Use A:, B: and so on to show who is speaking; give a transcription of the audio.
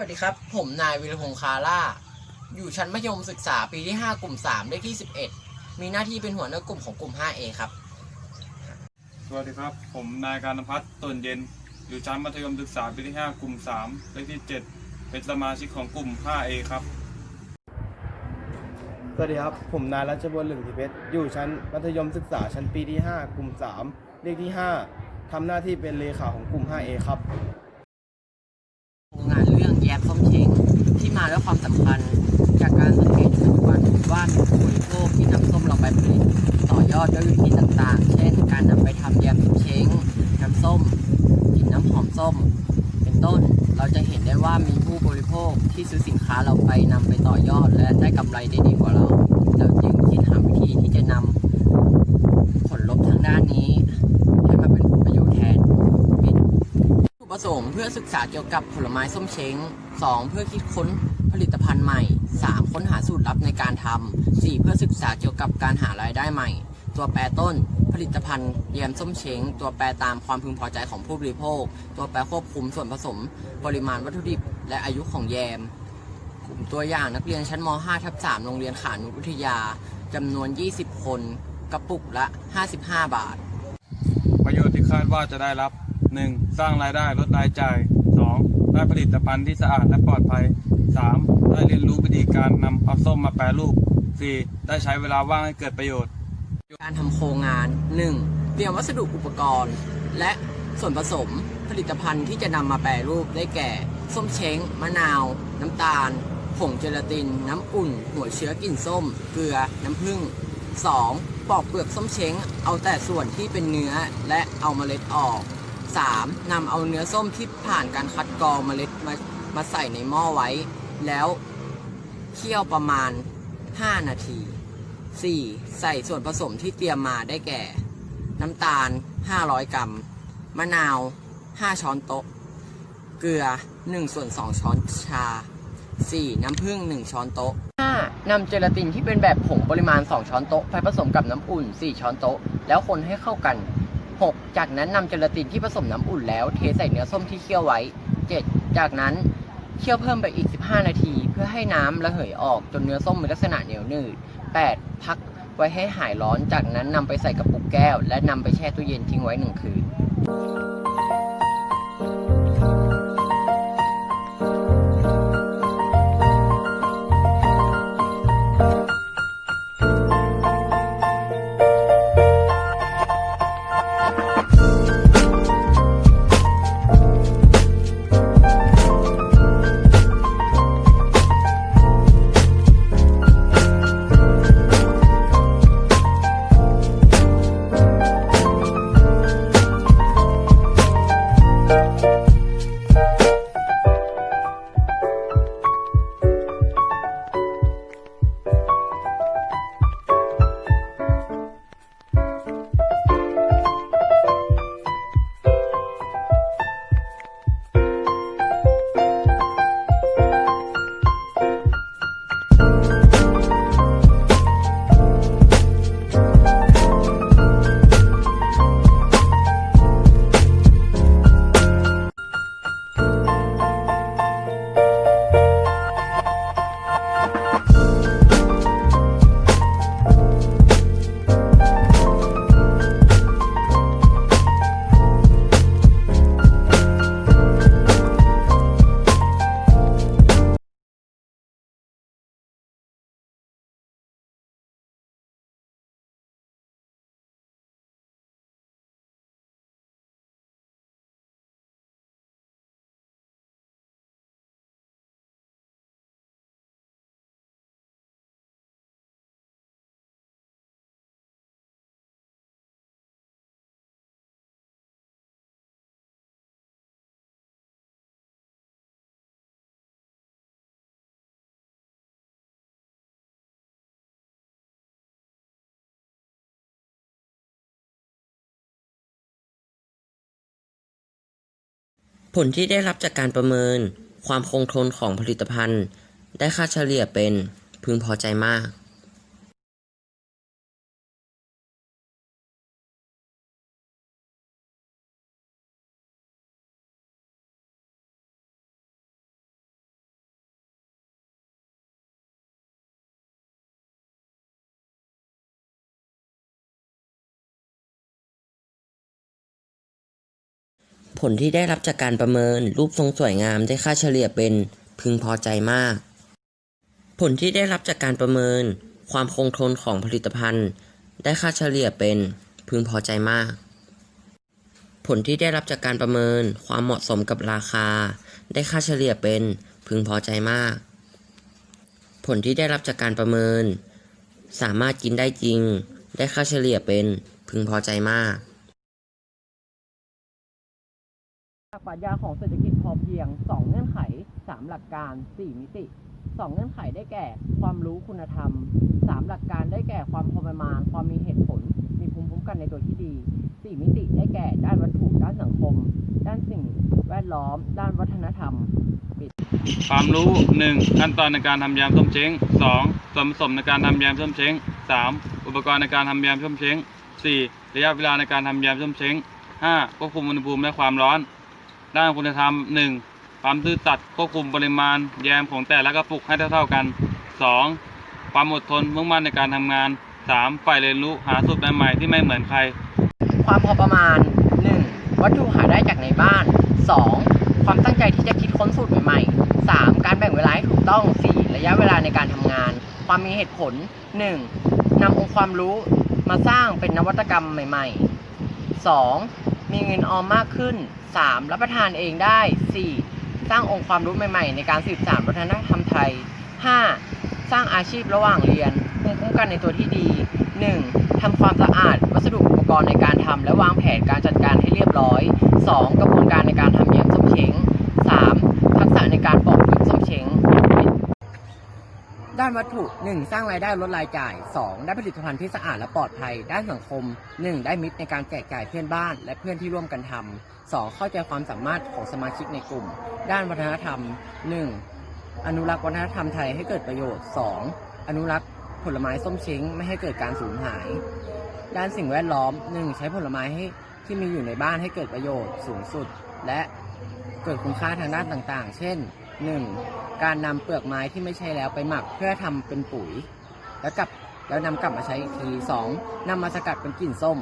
A: วัสดีครับ ผมนายวิรพงษ์คาร่า อยู่ชั้นมัธยมศึกษาปีที่ 5 กลุ่ม 3 เลขที่ 11 มีหน้าที่เป็นหัวหน้ากลุ่มของกลุ่ม 5A ครับ
B: สวัสดีครับ ผมนายการพัฒน์ตนเย็น อยู่ชั้นมัธยมศึกษาปีที่ 5 กลุ่ม 3 เลขที่ 7 เป็นสมาชิกของกลุ่ม 5A ครับ
C: สวัสดีครับ ผมนายรัชบุญเหลึงทิเพชร อยู่ชั้นมัธยมศึกษาชั้นปีที่ 5 กลุ่ม 3 เลขที่ 5ทำหน้าที่เป็นเลขาของกลุ่ม 5A ครับ
A: งาน เรื่องแยมส้มเช้งที่มาด้วยความสำคัญจากการสังเกตในปัจจุบันว่ามีผู้บริโภคที่นำส้มเราไปผลิตต่อยอดด้วยวิธีต่างๆ เช่น การนำไปทำแยมส้มเช้งน้ำส้มกลิ่นน้ำหอมส้ม เป็นต้นเราจะเห็นได้ว่ามีผู้บริโภคที่ซื้อสินค้าเราไปนำไปต่อยอด และได้กำไรได้ดีกว่าเรา เราจึงคิดหาวิธีที่จะนำผลลบทางด้านนี้ ให้มาเป็นผลประโยชน์แทน วัตถุประส งค์เพื่อศึกษาเกี่ยวกับผลไม้ส้มเช้ง 2. เพื่อคิดค้นผลิตภัณฑ์ใหม่ 3. ค้นหาสูตรลับในการทำ 4. เพื่อศึกษาเกี่ยวกับการหารายได้ใหม่ ตัวแปรต้น ผลิตภัณฑ์แยมส้มเช้ง ตัวแปรตามความพึงพอใจของผู้บริโภค ตัวแปรควบคุมส่วนผสม ปริมาณวัตถุดิบ และอายุของแยม กลุ่มตัวอย่างนักเรียนชั้นม 5 ทับ3โรงเรียนขานุวิทยาจำนวน 20 คน กระปุกละ 55 บาท
B: ประโยชน์ที่คาดว่าจะได้รับ 1. สร้างรายได้ลดรายจ่าย 2. ได้ผลิตภัณฑ์ที่สะอาดและปลอดภัย 3. ได้เรียนรู้วิธีการนำเอาส้มมาแปรรูป 4. ได้ใช้เวลาว่างให้เกิดประโยชน์
A: การทำโครงงาน 1. เตรียมวัสดุอุปกรณ์ และส่วนผสมผลิตภัณฑ์ที่จะนำมาแปรรูปได้แก่ ส้มเช้ง มะนาว น้ำตาล ผงเจลาติน น้ำอุ่น หัวเชื้อกลิ่นส้ม เกลือ น้ำผึ้ง 2. ปอกเปลือกส้มเช้ง เอาแต่ส่วนที่เป็นเนื้อและเอาเมล็ดออก 3. นำเอาเนื้อส้มที่ผ่านการคัดกรองเมล็ดมามาใส่ในหม้อไว้ แล้วเคี่ยวประมาณ 5 นาที 4. ใส่ส่วนผสมที่เตรียมมาได้แก่ น้ำตาล 500 กรัม มะนาว 5 ช้อนโต๊ะ เกลือ 1 ส่วน 2 ช้อนชา 4. น้ำผึ้ง 1 ช้อนโต๊ะ 5. นำเจลาตินที่เป็นแบบผงปริมาณ 2 ช้อนโต๊ะไปผสมกับน้ำอุ่น 4 ช้อนโต๊ะ แล้วคนให้เข้ากัน 6. จากนั้นนำเจลาตินที่ผสมน้ำอุ่นแล้วเทใส่เนื้อส้มที่เคี่ยวไว้ 7. จากนั้นเคี่ยวเพิ่มไปอีก 15 นาที เพื่อให้น้ำระเหยออกจนเนื้อส้มมีลักษณะเหนียวหนืด 8. พักไว้ให้หายร้อน จากนั้นนำไปใส่กระปุกแก้ว และนำไปแช่ตู้เย็นทิ้งไว้หนึ่งคืน
D: ผลที่ได้รับจากการประเมิน ความคงทนของผลิตภัณฑ์ ได้ค่าเฉลี่ยเป็นพึงพอใจมาก ผลที่ได้รับจากการประเมิน รูปทรงสวยงามได้ค่าเฉลี่ยเป็นพึงพอใจมาก ผลที่ได้รับจากการประเมิน ความคงทนของผลิตภัณฑ์ ได้ค่าเฉลี่ยเป็นพึงพอใจมาก ผลที่ได้รับจากการประเมิน ความเหมาะสมกับราคา ได้ค่าเฉลี่ยเป็นพึงพอใจมาก ผลที่ได้รับจากการประเมิน สามารถกินได้จริง ได้ค่าเฉลี่ยเป็นพึงพอใจมากา
A: กปรัชญาของเศรษฐกิจพอเพียง 2 เงื่อนไข 3 หลักการ 4 มิติ 2 เงื่อนไขได้แก่ ความรู้คุณธรรม 3 หลักการได้แก่ความพอประมาณ ความมีเหตุผล มีภูมิคุ้มกันในตัวที่ดี 4 มิติได้แก่ด้านวัตถุ ด้านสังคม ด้านสิ่งแวดล้อม ด้านวัฒนธรรม
B: ความรู้ 1. ขั้นตอนในการทำยมส้มเช้ง 2. ส่วนผสมในการทำยมส้มเช้ง 3. อุปกรณ์ในการทำยมส้มเช้ง 4. ระยะเวลาในการทำยมส้มเช้ง 5. ควบคุมอุณหภูมิและความร้อน ด้านคุณธรรม 1. ความซื่อสัตย์ควบคุมปริมาณ แยมของแต่ละกระปุกให้เท่าๆกัน 2. ความอดทนมุ่งมั่นในการทำงาน 3. ฝ่ายเรียนรู้หาสูตรใหม่ๆที่ไม่เหมือนใคร
A: ความพอประมาณ 1. วัตถุหาได้จากในบ้าน 2. ความตั้งใจที่จะคิดค้นสูตรใหม่ๆ 3. การแบ่งเวลาให้ถูกต้อง 4. ระยะเวลาในการทำงาน ความมีเหตุผล 1. นำองค์ความรู้มาสร้างเป็นนวัตกรรมใหม่ ๆ 2. มีเงินออมมากขึ้น 3. รับประทานเองได้ 4. สร้างองค์ความรู้ใหม่ๆ ในการสืบสานวัฒนธรรมไทย 5. สร้างอาชีพระหว่างเรียนภูมิคุ้มกันในตัวที่ดี 1. ทำความสะอาดวัสดุอุปกรณ์ในการทำและวางแผนการจัดการให้เรียบร้อย 2. กระบวนการในการทำเยมส้มเช้ง 3. ทักษะในการปอกผลส้มเช้ง ด้านวัตถุ 1. สร้างรายได้ลดรายจ่าย 2. ได้ผลิตภัณฑ์ที่สะอาดและปลอดภัย ด้านสังคม 1. ได้มิตรในการแจกจ่ายเพื่อนบ้าน และเพื่อนที่ร่วมกันทำ 2. เข้าใจความสามารถของสมาชิกในกลุ่ม ด้านวัฒนธรรม 1. อนุรักษ์วัฒนธรรมไทยให้เกิดประโยชน์ 2. อนุรักษ์ผลไม้ส้มเช้งไม่ให้เกิดการสูญหาย ด้านสิ่งแวดล้อม 1. ใช้ผลไม้ให้ที่มีอยู่ในบ้านให้เกิดประโยชน์สูงสุด และเกิดคุณค่าทางด้านต่างๆ เช่น 1. การนำเปลือกไม้ที่ไม่ใช่แล้วไปหมักเพื่อทำเป็นปุ๋ย แล้วกลับแล้วนำกลับมาใช้อีกที 2. นำมาสกัดเป็นกลิ่นส้ม